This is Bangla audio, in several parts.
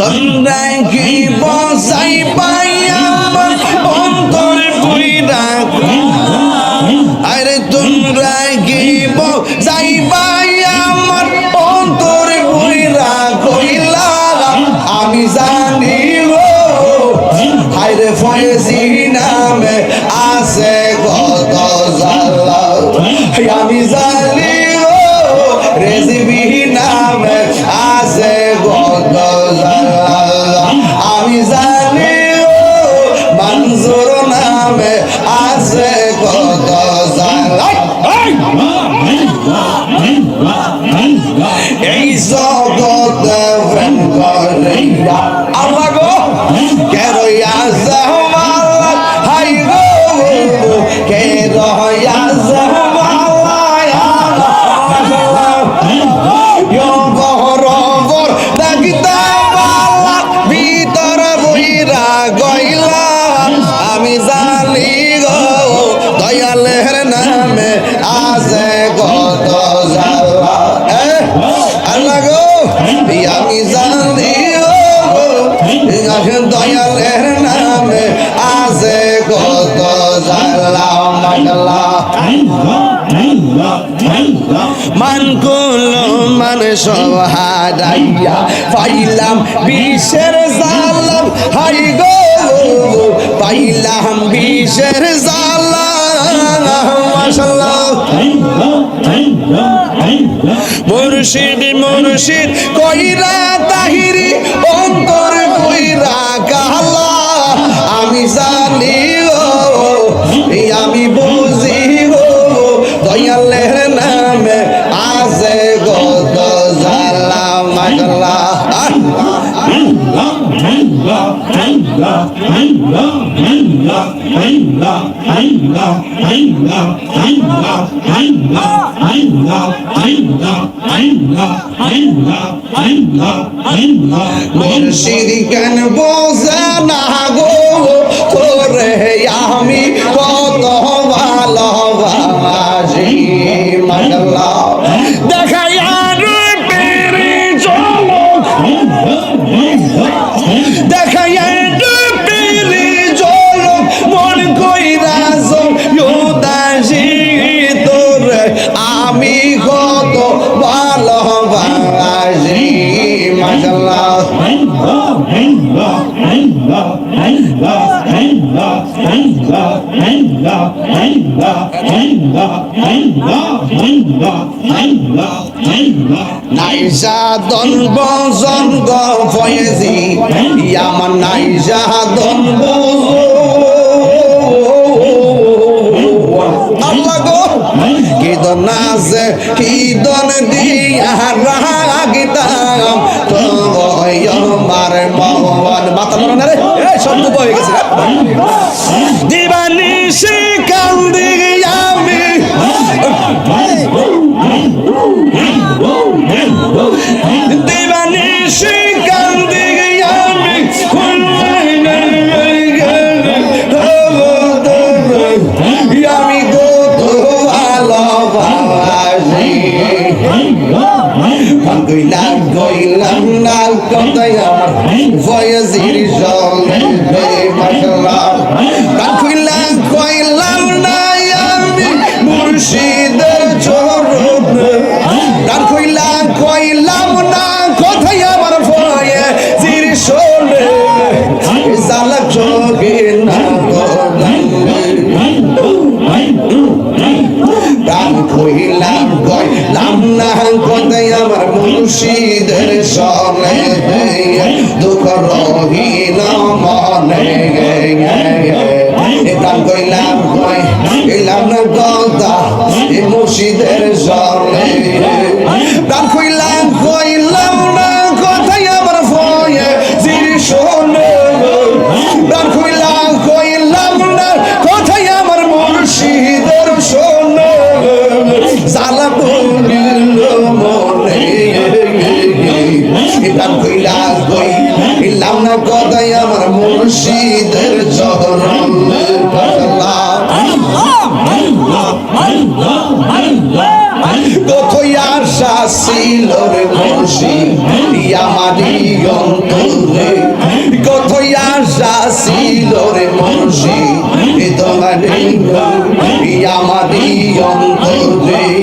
তোমরা কি বসাই পাই আমার অন্তরে পুরিরা আরে তোমরা কি বসাই পাই আমার অন্তরে পুরিরা কইলা আমি জানি গো হাইরে ফয়েজি আমি জানি গো রেসিপি নামে আছে কত আমি জানি গো মনজুর নামে আছে কত এই জগতে আল্লাহ গো কে আমি জানি দয়ালের নামে আছে কত জালা মাগলা মান কুলো মান সব হারাইয়া পাইলাম বিষের জালাম হাই গো, পাইলাম বিষের জালাম মাশাল্লাহ মুর্শিদ মুর্শিদ কইরা তাহিরি অন্তর মুর্শিদ কেন বোঝে না গো তোরে আমি কত ভালোবাসি মাগলা নাইজা দন বজন গ ফয়েজি, ইয়ামান নাইজা দন আল্লাহ গো কি দন আছে কি দন দিয়া রাগিতাম না রে? এই শব্দ হয়ে গেছে দিবানিশি কান্দি আমি। দিবানিশি কান্দি আমি। গইলাম না কথাই আমার ফয়েজির সঙ্গে মাশাল্লাহ কইলাম কইলাম না আমি মুর্শিদের চরণ গান কইলাম কইলাম না কথাই আমার ফয়েজির সঙ্গে জালাক চোখে না গান কইলাম কইলাম না কথাই আমার মুর্শিদের সনে দুঃখ রহিল মনে গান কইলাম কইলাম না কথা এ মুর্শিদের সনে এটা কইলা কই ইলাম না কদাই আমার মুর্শিদের চরণ কতই আশা ছিল রে মুর্শিদ আমারই অন্তরে। কতই আশা ছিল রে মুর্শিদ তোমারই আমারই অন্তরে।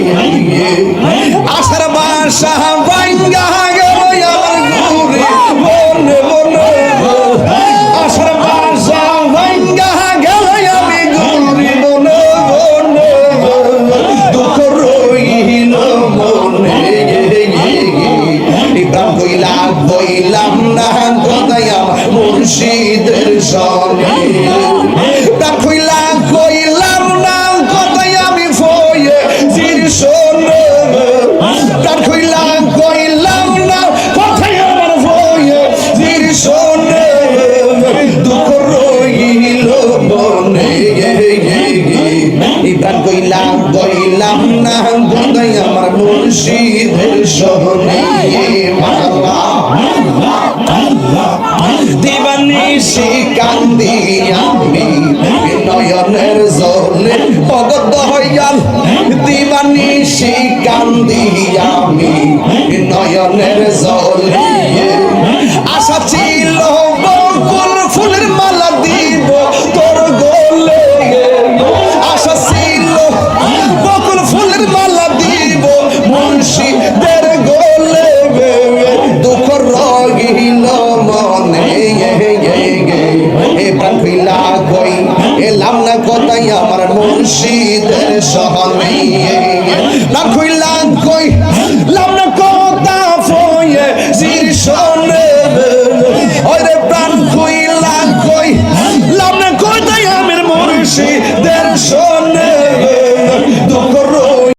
নিশি কান্দি আমি নয়নের জলে অগত হইয়াল দিবানিশি কান্দি আমি নয়নের জলে